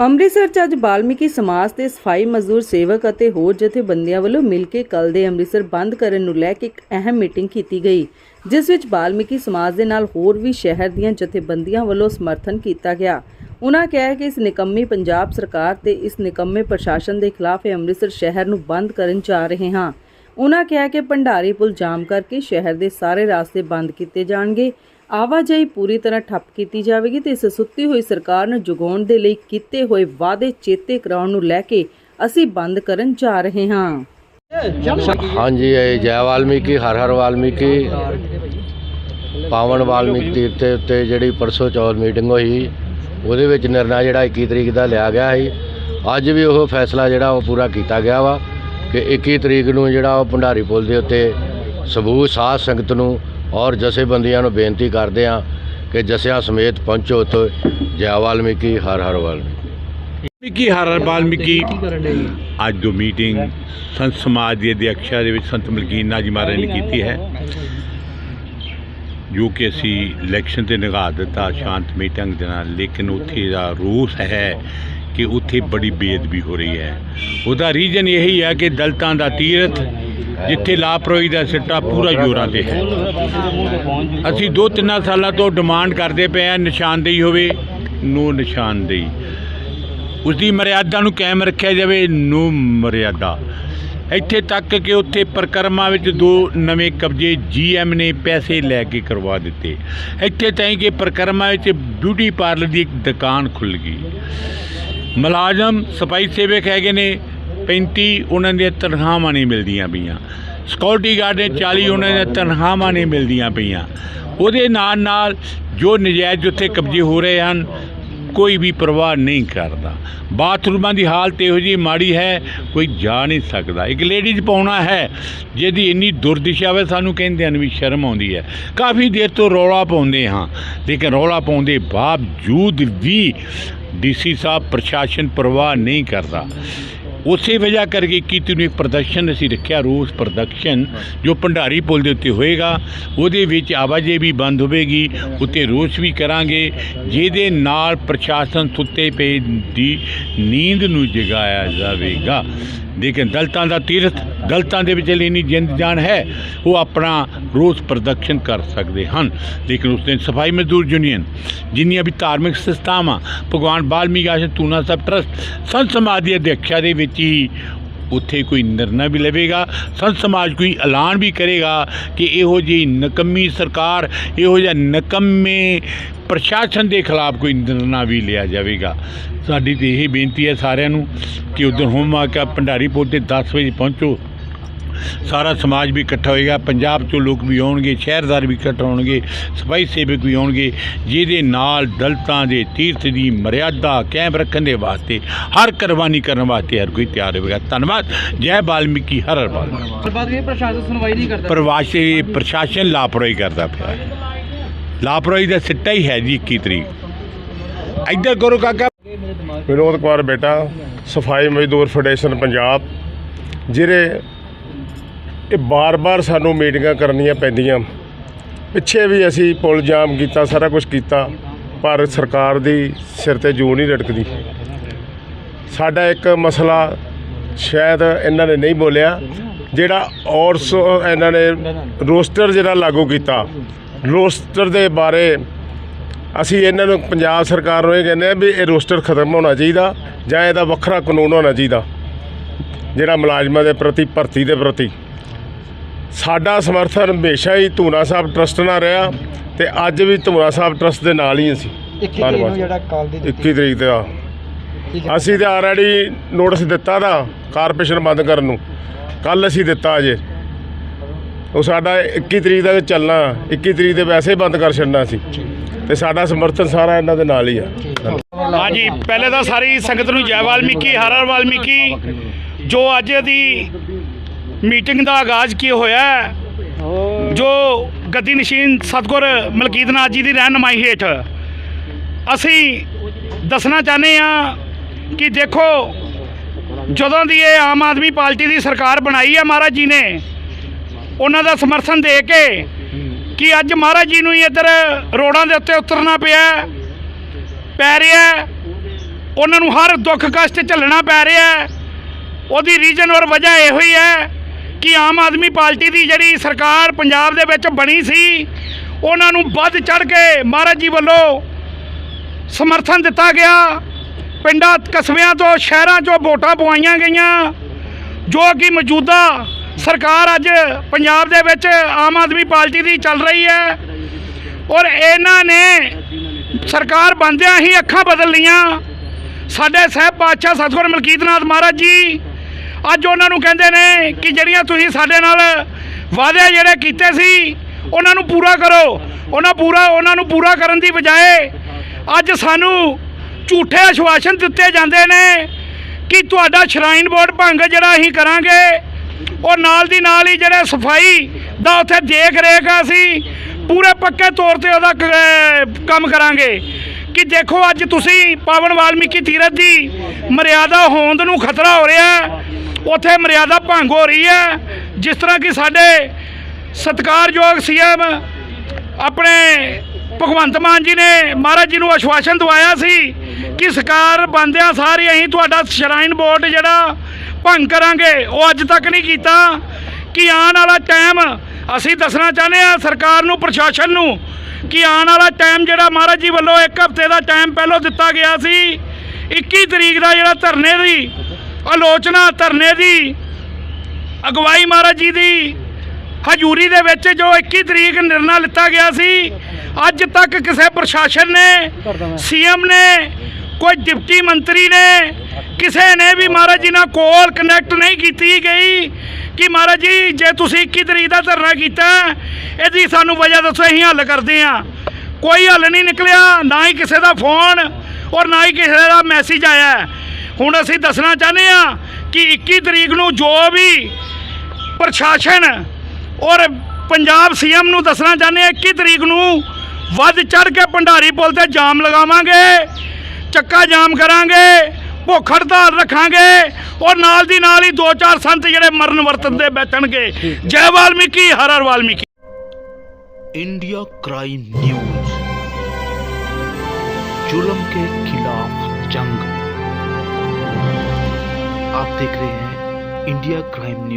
ਅੰਮ੍ਰਿਤਸਰ 'ਚ ਅੱਜ ਬਾਲਮੀਕੀ ਸਮਾਜ ਦੇ ਸਫ਼ਾਈ ਮਜ਼ਦੂਰ ਸੇਵਕ ਅਤੇ ਹੋਰ ਜਥੇਬੰਦੀਆਂ ਵੱਲੋਂ ਮਿਲ ਕੇ ਕੱਲ ਦੇ ਅੰਮ੍ਰਿਤਸਰ ਬੰਦ ਕਰਨ ਨੂੰ ਲੈ ਕੇ ਇੱਕ ਅਹਿਮ ਮੀਟਿੰਗ ਕੀਤੀ ਗਈ, ਜਿਸ ਵਿੱਚ ਬਾਲਮੀਕੀ ਸਮਾਜ ਦੇ ਨਾਲ ਹੋਰ ਵੀ ਸ਼ਹਿਰ ਦੀਆਂ ਜਥੇਬੰਦੀਆਂ ਵੱਲੋਂ ਸਮਰਥਨ ਕੀਤਾ ਗਿਆ। ਉਨ੍ਹਾਂ ਕਿਹਾ ਕਿ ਇਸ ਨਿਕੰਮੀ ਪੰਜਾਬ ਸਰਕਾਰ ਤੇ ਇਸ ਨਿਕੰਮੇ ਪ੍ਰਸ਼ਾਸਨ ਦੇ ਖਿਲਾਫ ਇਹ ਅੰਮ੍ਰਿਤਸਰ ਸ਼ਹਿਰ ਨੂੰ ਬੰਦ ਕਰਨ ਜਾ ਰਹੇ ਹਾਂ। ਉਨ੍ਹਾਂ ਕਿਹਾ ਕਿ ਭੰਡਾਰੀ ਪੁਲ ਜਾਮ ਕਰਕੇ ਸ਼ਹਿਰ ਦੇ ਸਾਰੇ ਰਸਤੇ ਬੰਦ ਕੀਤੇ ਜਾਣਗੇ ਆਵਾਜਾਈ ਪੂਰੀ ਤਰ੍ਹਾਂ ਠੱਪ ਕੀਤੀ ਜਾਵੇਗੀ ਤੇ ਇਸ ਸੁੱਤੀ ਹੋਈ ਸਰਕਾਰ ਨੂੰ ਜਗਾਉਣ ਦੇ ਲਈ ਕੀਤੇ ਹੋਏ ਵਾਅਦੇ ਚੇਤੇ ਕਰਾਉਣ ਨੂੰ ਲੈ ਕੇ ਅਸੀਂ ਬੰਦ ਕਰਨ ਜਾ ਰਹੇ ਹਾਂ। ਹਾਂਜੀ, ਇਹ ਜੈ ਵਾਲਮੀਕੀ, ਹਰ ਹਰ ਵਾਲਮੀਕੀ, ਪਾਵਨ ਵਾਲਮੀਕੀ ਤੀਰਥ ਦੇ ਉੱਤੇ ਜਿਹੜੀ ਪਰਸੋਂ ਚੌਥ ਮੀਟਿੰਗ ਹੋਈ, ਉਹਦੇ ਵਿੱਚ ਨਿਰਣਾ ਜਿਹੜਾ 21 ਤਰੀਕ ਦਾ ਲਿਆ ਗਿਆ ਸੀ। ਅੱਜ ਵੀ ਉਹ ਫੈਸਲਾ ਜਿਹੜਾ ਉਹ ਪੂਰਾ ਕੀਤਾ ਗਿਆ ਵਾ ਕਿ 21 ਤਰੀਕ ਨੂੰ ਜਿਹੜਾ ਉਹ ਭੰਡਾਰੀ ਪੁਲ ਦੇ ਉੱਤੇ ਸਬੂਤ, ਸਾਧ ਸੰਗਤ ਨੂੰ ਔਰ ਜਥੇਬੰਦੀਆਂ ਨੂੰ ਬੇਨਤੀ ਕਰਦੇ ਆ ਕਿ ਜਸਿਆਂ ਸਮੇਤ ਪਹੁੰਚੋ ਉੱਥੇ। ਜੈ ਵਾਲਮੀਕੀ ਹਰ ਹਰ ਵਾਲਮੀਕੀ। ਵਾਲਮੀਕੀ ਹਰ ਵਾਲਮੀਕੀ। ਅੱਜ ਜੋ ਮੀਟਿੰਗ ਸੰਤ ਸਮਾਜ ਦੀ ਅਧਿਕਸ਼ਤਾ ਦੇ ਵਿੱਚ ਸੰਤ ਮਲਕੀਨ ਜੀ ਮਹਾਰਾਜ ਨੇ ਕੀਤੀ ਹੈ। ਜੋ ਕਿ ਅਸੀਂ ਇਲੈਕਸ਼ਨ ਤੇ ਨਿਗਾਹ ਦਿੱਤਾ ਸ਼ਾਂਤਮਈ ਢੰਗ ਦੇ ਨਾਲ। ਲੇਕਿਨ ਉੱਥੇ ਦਾ ਰੋਸ ਹੈ ਕਿ ਉੱਥੇ ਬੜੀ ਬੇਅਦਬੀ ਹੋ ਰਹੀ ਹੈ। ਉਹਦਾ ਰੀਜਨ ਇਹੀ ਹੈ ਕਿ ਦਲਤਾਂ ਦਾ ਤੀਰਥ ਜਿੱਥੇ ਲਾਪਰਵਾਹੀ ਦਾ ਸਿੱਟਾ ਪੂਰਾ ਜੋਰਾਂ ਤੇ ਹੈ। ਅਸੀਂ ਦੋ ਤਿੰਨਾਂ ਸਾਲਾਂ ਤੋਂ ਡਿਮਾਂਡ ਕਰਦੇ ਪਏ ਆ ਨਿਸ਼ਾਨਦੇਹੀ ਹੋਵੇ, ਨੋ ਨਿਸ਼ਾਨਦੇਹੀ। ਉਸ ਦੀ ਮਰਿਆਦਾ ਨੂੰ ਕਾਇਮ ਰੱਖਿਆ ਜਾਵੇ, ਨੋ ਮਰਿਆਦਾ। ਇੱਥੇ ਤੱਕ ਕਿ ਉੱਥੇ ਪ੍ਰਕਰਮਾਂ ਵਿੱਚ ਦੋ ਨਵੇਂ ਕਬਜ਼ੇ ਜੀਐਮ ਨੇ ਪੈਸੇ ਲੈ ਕੇ ਕਰਵਾ ਦਿੱਤੇ। ਇੱਥੇ ਤਾਈਂ ਕਿ ਪ੍ਰਕਰਮਾਂ ਵਿੱਚ ਬਿਊਟੀ ਪਾਰਲਰ ਦੀ ਇੱਕ ਦੁਕਾਨ ਖੁੱਲ ਗਈ। ਮੁਲਾਜ਼ਮ, ਸਫ਼ਾਈ ਸੇਵਕ ਹੈਗੇ ਨੇ 35 ਉਹਨਾਂ ਦੀਆਂ ਤਨਖਾਹਾਂ ਨਹੀਂ ਮਿਲਦੀਆਂ ਪਈਆਂ। ਸਿਕਿਉਰਿਟੀ ਗਾਰਡ ਨੇ 40 ਉਹਨਾਂ ਦੀਆਂ ਤਨਖਾਹਾਂ ਨਹੀਂ ਮਿਲਦੀਆਂ ਪਈਆਂ। ਉਹਦੇ ਨਾਲ ਨਾਲ ਜੋ ਨਜਾਇਜ਼ ਉੱਥੇ ਕਬਜ਼ੇ ਹੋ ਰਹੇ ਹਨ, ਕੋਈ ਵੀ ਪਰਵਾਹ ਨਹੀਂ ਕਰਦਾ। ਬਾਥਰੂਮਾਂ ਦੀ ਹਾਲਤ ਇਹੋ ਜਿਹੀ ਮਾੜੀ ਹੈ, ਕੋਈ ਜਾ ਨਹੀਂ ਸਕਦਾ। ਇੱਕ ਲੇਡੀਜ਼ ਪਾਉਣਾ ਹੈ, ਜਿਹਦੀ ਇੰਨੀ ਦੁਰਦਿਸ਼ਾ ਵੇ ਸਾਨੂੰ ਕਹਿੰਦੇ ਹਨ ਵੀ ਸ਼ਰਮ ਆਉਂਦੀ ਹੈ। ਕਾਫੀ ਦੇਰ ਤੋਂ ਰੌਲਾ ਪਾਉਂਦੇ ਹਾਂ, ਲੇਕਿਨ ਰੌਲਾ ਪਾਉਂਦੇ ਬਾਵਜੂਦ ਵੀ ਡੀਸੀ ਸਾਹਿਬ ਪ੍ਰਸ਼ਾਸਨ ਪਰਵਾਹ ਨਹੀਂ ਕਰਦਾ। ਉਸੇ ਵਜ੍ਹਾ ਕਰਕੇ ਕੀਤੀ ਨੂੰ ਇੱਕ ਪ੍ਰਦਰਸ਼ਨ ਅਸੀਂ ਰੱਖਿਆ ਰੋਸ ਪ੍ਰਦਰਸ਼ਨ, ਜੋ ਭੰਡਾਰੀ ਪੁਲ ਦੇ ਉੱਤੇ ਹੋਏਗਾ, ਉਹਦੇ ਵਿੱਚ ਆਵਾਜਾਈ ਵੀ ਬੰਦ ਹੋਵੇਗੀ, ਉੱਤੇ ਰੋਸ ਵੀ ਕਰਾਂਗੇ, ਜਿਹਦੇ ਨਾਲ ਪ੍ਰਸ਼ਾਸਨ ਸੁੱਤੇ ਪਏ ਦੀ ਨੀਂਦ ਨੂੰ ਜਗਾਇਆ ਜਾਵੇਗਾ। ਲੇਕਿਨ ਦਲਤਾਂ ਦਾ ਤੀਰਥ ਦਲਤਾਂ ਦੇ ਵਿੱਚ ਇੰਨੀ ਜਿੰਦ ਜਾਨ ਹੈ, ਉਹ ਆਪਣਾ ਰੋਸ ਪ੍ਰਦਰਸ਼ਨ ਕਰ ਸਕਦੇ ਹਨ। ਲੇਕਿਨ ਉਸ ਦਿਨ ਸਫ਼ਾਈ ਮਜ਼ਦੂਰ ਯੂਨੀਅਨ, ਜਿੰਨੀਆਂ ਵੀ ਧਾਰਮਿਕ ਸੰਸਥਾਵਾਂ, ਭਗਵਾਨ ਬਾਲਮੀਕ ਆਸ਼ਰਮ, ਤੂਨਾ ਸਾਹਿਬ ਟਰਸਟ, ਸੰਤ ਸਮਾਜ ਦੀ ਅਧਿਕਸ਼ਾ ਦੇ ਵਿੱਚ ਹੀ ਉੱਥੇ ਕੋਈ ਨਿਰਣਾ ਵੀ ਲਵੇਗਾ, ਸੰਤ ਸਮਾਜ ਕੋਈ ਐਲਾਨ ਵੀ ਕਰੇਗਾ ਕਿ ਇਹੋ ਜਿਹੀ ਨਕੰਮੀ ਸਰਕਾਰ, ਇਹੋ ਜਿਹਾ ਨਕੰਮੇ ਪ੍ਰਸ਼ਾਸਨ ਦੇ ਖਿਲਾਫ ਕੋਈ ਨਿਰਣਾ ਵੀ ਲਿਆ ਜਾਵੇਗਾ। ਸਾਡੀ ਤੇ ਇਹ ਬੇਨਤੀ ਹੈ ਸਾਰਿਆਂ ਨੂੰ ਕਿ ਉਦੋਂ ਹੋਮਵਾਕ ਭੰਡਾਰੀ ਪੁਲ ਤੇ 10 ਵਜੇ ਪਹੁੰਚੋ। ਸਾਰਾ ਸਮਾਜ ਵੀ ਇਕੱਠਾ ਹੋਏਗਾ ਪੰਜਾਬ ਚੋਂ ਲੋਕ ਵੀ ਆਉਣਗੇ ਸ਼ਹਿਰਦਾਰ ਵੀ ਇਕੱਠਾ ਹੋਣਗੇ ਸਫ਼ਾਈ ਸੇਵਕ ਵੀ ਆਉਣਗੇ ਜਿਹਦੇ ਨਾਲ ਦਲਤਾਂ ਦੇ ਤੀਰਥ ਦੀ ਮਰਿਆਦਾ ਕਾਇਮ ਰੱਖਣ ਦੇ ਵਾਸਤੇ ਹਰ ਕੁਰਬਾਨੀ ਕਰਨ ਵਾਸਤੇ ਹਰ ਕੋਈ ਤਿਆਰ ਹੋਵੇਗਾ। ਧੰਨਵਾਦ। ਜੈ ਬਾਲਮੀਕੀ ਹਰ ਹਰ ਬਾਲਮੀਕੀ। ਪ੍ਰਸ਼ਾਸਨ ਸੁਣਵਾਈ ਨਹੀਂ ਕਰਦਾ। ਪ੍ਰਵਾਸੀ ਪ੍ਰਸ਼ਾਸਨ ਲਾਪਰਵਾਹੀ ਕਰਦਾ ਪਿਆ। ਲਾਪਰਵਾਹੀ ਦਾ ਸਿੱਟਾ ਹੀ ਹੈ ਜੀ 21 ਤਰੀਕ। ਇੱਧਰ ਕਰੋ ਕਾਕਾ। ਵਿਨੋਦ ਕੁਮਾਰ ਬੇਟਾ, ਸਫ਼ਾਈ ਮਜ਼ਦੂਰ ਫੈਡਰੇਸ਼ਨ ਪੰਜਾਬ। ਜਿਹੜੇ ਇਹ ਬਾਰ-ਬਾਰ ਸਾਨੂੰ ਮੀਟਿੰਗਾਂ ਕਰਨੀਆਂ ਪੈਂਦੀਆਂ। ਪਿੱਛੇ ਵੀ ਅਸੀਂ ਪੁਲ ਜਾਮ ਕੀਤਾ, ਸਾਰਾ ਕੁਝ ਕੀਤਾ, ਪਰ ਸਰਕਾਰ ਦੀ ਸਿਰ ਤੇ ਜੂ ਨਹੀਂ ਲਟਕਦੀ ਸਾਡਾ ਇੱਕ ਮਸਲਾ ਸ਼ਾਇਦ ਇਹਨਾਂ ਨੇ ਨਹੀਂ ਬੋਲਿਆ, ਜਿਹੜਾ ਔਰਸ, ਇਹਨਾਂ ਨੇ ਰੋਸਟਰ ਜਿਹੜਾ ਲਾਗੂ ਕੀਤਾ ਰੋਸਟਰ ਦੇ ਬਾਰੇ ਅਸੀਂ ਇਹਨਾਂ ਨੂੰ ਪੰਜਾਬ ਸਰਕਾਰ ਨੂੰ ਇਹ ਕਹਿੰਦੇ ਆ ਵੀ ਇਹ ਰੋਸਟਰ ਖਤਮ ਹੋਣਾ ਚਾਹੀਦਾ ਜਾਂ ਇਹਦਾ ਵੱਖਰਾ ਕਾਨੂੰਨ ਹੋਣਾ ਚਾਹੀਦਾ ਜਿਹੜਾ ਮੁਲਾਜ਼ਮਾਂ ਦੇ ਪ੍ਰਤੀ ਭਰਤੀ ਦੇ ਪ੍ਰਤੀ। ਸਾਡਾ ਸਮਰਥਨ ਹਮੇਸ਼ਾ ਹੀ ਧੂਨਾ ਸਾਹਿਬ ਟਰਸਟ ਨਾਲ ਰਿਹਾ ਤੇ ਅੱਜ ਵੀ ਧੂਨਾ ਸਾਹਿਬ ਟਰਸਟ ਦੇ ਨਾਲ ਹੀ ਅਸੀਂ। 21 ਤਰੀਕ ਨੂੰ ਜਿਹੜਾ ਕਾਲ ਦੀ 21 ਤਰੀਕ ਦਾ ਅਸੀਂ ਤੇ ਆਲਰੇਡੀ ਨੋਟਿਸ ਦਿੱਤਾ ਦਾ ਕਾਰਪੋਰੇਸ਼ਨ ਬੰਦ ਕਰਨ ਨੂੰ। ਕੱਲ ਅਸੀਂ ਦਿੱਤਾ ਅਜੇ। ਉਹ ਸਾਡਾ 21 ਤਰੀਕ ਦਾ ਚੱਲਣਾ 21 ਤਰੀਕ ਦੇ ਵੈਸੇ ਬੰਦ ਕਰ ਛੱਡਣਾ ਸੀ। ਤੇ ਸਾਡਾ ਸਮਰਥਨ ਸਾਰਾ ਇਹਨਾਂ ਦੇ ਨਾਲ ਹੀ ਆ। ਹਾਂਜੀ, ਪਹਿਲੇ ਤਾਂ ਸਾਰੀ ਸੰਗਤ ਨੂੰ ਜੈ ਵਾਲਮੀਕੀ, ਹਰ ਹਰ ਵਾਲਮੀਕੀ, ਜੋ ਅੱਜ ਦੀ ਮੀਟਿੰਗ ਦਾ ਆਗਾਜ਼ ਕੀ ਹੋਇਆ ਜੋ ਗੱਦੀ ਨਸ਼ੀਨ ਸਤਗੁਰ ਮਲਕੀਤ ਨਾਥ ਜੀ ਦੀ ਰਹਿਨਮਾਈ ਹੇਠ, ਅਸੀਂ ਦੱਸਣਾ ਚਾਹੁੰਦੇ ਆ ਕਿ ਦੇਖੋ, ਜਦੋਂ ਦੀ ਇਹ ਆਮ ਆਦਮੀ ਪਾਰਟੀ ਦੀ ਸਰਕਾਰ ਬਣਾਈ ਹੈ ਮਹਾਰਾਜ ਜੀ ਨੇ ਉਹਨਾਂ ਦਾ ਸਮਰਥਨ ਦੇ ਕੇ ਕਿ ਅੱਜ ਮਹਾਰਾਜ ਜੀ ਨੂੰ ਹੀ ਇੱਧਰ ਰੋਡਾਂ ਦੇ ਉੱਤੇ ਉਤਰਨਾ ਪਿਆ ਪੈ ਰਿਹਾ ਉਹਨਾਂ ਨੂੰ ਹਰ ਦੁੱਖ ਕਸ਼ਟ ਝੱਲਣਾ ਪੈ ਰਿਹਾ ਉਹਦੀ ਰੀਜਨ ਔਰ ਵਜ੍ਹਾ ਇਹੋ ਹੀ ਹੈ ਕਿ ਆਮ ਆਦਮੀ ਪਾਰਟੀ ਦੀ ਜਿਹੜੀ ਸਰਕਾਰ ਪੰਜਾਬ ਦੇ ਵਿੱਚ ਬਣੀ ਸੀ, ਉਹਨਾਂ ਨੂੰ ਵੱਧ ਚੜ ਕੇ ਮਹਾਰਾਜ ਜੀ ਵੱਲੋਂ ਸਮਰਥਨ ਦਿੱਤਾ ਗਿਆ। ਪਿੰਡਾਂ ਕਸਬਿਆਂ ਤੋਂ, ਸ਼ਹਿਰਾਂ ਚੋਂ ਵੋਟਾਂ ਪਵਾਈਆਂ ਗਈਆਂ, ਜੋ ਕਿ ਮੌਜੂਦਾ ਸਰਕਾਰ ਅੱਜ ਪੰਜਾਬ ਦੇ ਵਿੱਚ ਆਮ ਆਦਮੀ ਪਾਰਟੀ ਦੀ ਚੱਲ ਰਹੀ ਹੈ ਔਰ ਇਹਨਾਂ ਨੇ ਸਰਕਾਰ ਬੰਦਿਆਂ ਹੀ ਅੱਖਾਂ ਬਦਲ ਲੀਆਂ ਸਾਡੇ ਸਹਿਬ ਪਾਤਸ਼ਾਹ ਸਤਿਗੁਰ ਮਲਕੀਤ ਨਾਥ ਮਹਾਰਾਜ ਜੀ, ਅੱਜ ਉਹਨਾਂ ਨੂੰ ਕਹਿੰਦੇ ਨੇ ਕਿ ਜਿਹੜੀਆਂ ਤੁਸੀਂ ਸਾਡੇ ਨਾਲ ਵਾਅਦੇ ਜਿਹੜੇ ਕੀਤੇ ਸੀ, ਉਹਨਾਂ ਨੂੰ ਪੂਰਾ ਕਰੋ। ਉਹਨਾਂ ਪੂਰਾ, ਉਹਨਾਂ ਨੂੰ ਪੂਰਾ ਕਰਨ ਦੀ ਬਜਾਏ ਅੱਜ ਸਾਨੂੰ ਝੂਠੇ ਆਸ਼ਵਾਸਨ ਦਿੱਤੇ ਜਾਂਦੇ ਨੇ ਕਿ ਤੁਹਾਡਾ ਸ਼ਰਾਈਨ ਬੋਰਡ ਭੰਗ ਜਿਹੜਾ ਅਸੀਂ ਕਰਾਂਗੇ। ਉਹ ਨਾਲ ਦੀ ਨਾਲ ਹੀ ਜਿਹੜੇ ਸਫ਼ਾਈ ਦਾ ਉੱਥੇ ਦੇਖ ਰੇਖ ਅਸੀਂ, ਪੂਰੇ ਪੱਕੇ ਤੌਰ ਤੇ ਉਹਦਾ ਕੰਮ ਕਰਾਂਗੇ। ਕਿ ਦੇਖੋ ਅੱਜ ਤੁਸੀਂ ਪਾਵਨ ਵਾਲਮੀਕੀ ਤੀਰਥ ਦੀ ਮਰਿਆਦਾ ਹੋਂਦ ਨੂੰ ਖਤਰਾ ਹੋ ਰਿਹਾ ਉੱਥੇ ਮਰਿਆਦਾ ਭੰਗ ਹੋ ਰਹੀ ਹੈ। ਜਿਸ ਤਰ੍ਹਾਂ ਕਿ ਸਾਡੇ ਸਤਿਕਾਰਯੋਗ ਸੀਐਮ ਆਪਣੇ ਭਗਵੰਤ ਮਾਨ ਜੀ ਨੇ ਮਹਾਰਾਜ ਜੀ ਨੂੰ ਆਸ਼ਵਾਸਨ ਦਵਾਇਆ ਸੀ ਕਿ ਸਰਕਾਰ ਬੰਦਿਆਂ ਸਾਰੇ ਅਸੀਂ ਤੁਹਾਡਾ ਸ਼ਰਾਈਨ ਬੋਰਡ ਜਿਹੜਾ ਭੰਗ ਕਰਾਂਗੇ। ਉਹ ਅੱਜ ਤੱਕ ਨਹੀਂ ਕੀਤਾ। ਕਿ ਆਉਣ ਵਾਲਾ ਟਾਈਮ ਅਸੀਂ ਦੱਸਣਾ ਚਾਹੁੰਦੇ ਆ ਸਰਕਾਰ ਨੂੰ ਪ੍ਰਸ਼ਾਸਨ ਨੂੰ ਕਿ ਆਉਣ ਵਾਲਾ ਟਾਈਮ ਜਿਹੜਾ ਮਹਾਰਾਜ ਜੀ ਵੱਲੋਂ ਇੱਕ ਹਫ਼ਤੇ ਦਾ ਟਾਈਮ ਪਹਿਲਾਂ ਦਿੱਤਾ ਗਿਆ ਸੀ 21 ਤਰੀਕ ਦਾ ਜਿਹੜਾ ਧਰਨੇ ਦੀ ਆਲੋਚਨਾ ਧਰਨੇ ਦੀ ਅਗਵਾਈ ਮਹਾਰਾਜ ਜੀ ਦੀ ਹਜੂਰੀ ਦੇ ਵਿੱਚ ਜੋ 21 ਤਰੀਕ ਨਿਰਣਾ ਲਿੱਤਾ ਗਿਆ ਸੀ ਅੱਜ ਤੱਕ ਕਿਸੇ ਪ੍ਰਸ਼ਾਸਨ ਨੇ ਸੀਐਮ ਨੇ ਕੋਈ ਡਿਪਟੀ ਮੰਤਰੀ ਨੇ, ਕਿਸੇ ਨੇ ਵੀ ਮਹਾਰਾਜ ਜੀ ਨਾਲ ਕੋਲ ਕਨੈਕਟ ਨਹੀਂ ਕੀਤੀ ਗਈ ਕਿ ਮਹਾਰਾਜ ਜੀ, ਜੇ ਤੁਸੀਂ 21 ਤਰੀਕ ਦਾ ਧਰਨਾ ਕੀਤਾ, ਇਹਦੀ ਸਾਨੂੰ ਵਜ੍ਹਾ ਦੱਸੋ, ਅਸੀਂ ਹੱਲ ਕਰਦੇ ਹਾਂ। ਕੋਈ ਹੱਲ ਨਹੀਂ ਨਿਕਲਿਆ, ਨਾ ਹੀ ਕਿਸੇ ਦਾ ਫੋਨ ਔਰ ਨਾ ਹੀ ਕਿਸੇ ਦਾ ਮੈਸੇਜ ਆਇਆ। ਹੁਣ ਅਸੀਂ ਦੱਸਣਾ ਚਾਹੁੰਦੇ ਹਾਂ ਕਿ 21 ਤਰੀਕ ਨੂੰ ਜੋ ਵੀ ਪ੍ਰਸ਼ਾਸਨ ਔਰ ਪੰਜਾਬ ਸੀਐਮ ਨੂੰ ਦੱਸਣਾ ਚਾਹੁੰਦੇ ਹਾਂ 21 ਤਰੀਕ ਨੂੰ ਵੱਧ ਚੜ ਕੇ ਭੰਡਾਰੀ ਪੁਲ ਤੇ ਜਾਮ ਲਗਾਵਾਂਗੇ। ਚੱਕਾ ਜਾਮ ਕਰਾਂਗੇ ਭੁੱਖ ਹੜਤਾਲ ਰੱਖਾਂਗੇ ਔਰ ਨਾਲ ਦੀ ਨਾਲ ਹੀ ਦੋ ਚਾਰ ਸੰਤ ਜਿਹੜੇ ਮਰਨ ਵਰਤਨ ਦੇ ਬੈਠਣਗੇ ਜੈ ਵਾਲਮੀਕੀ ਹਰ ਹਰ ਵਾਲਮੀਕੀ इंडिया क्राइम न्यूज जुल्म के खिलाफ जंग आप देख रहे हैं इंडिया क्राइम न्यूज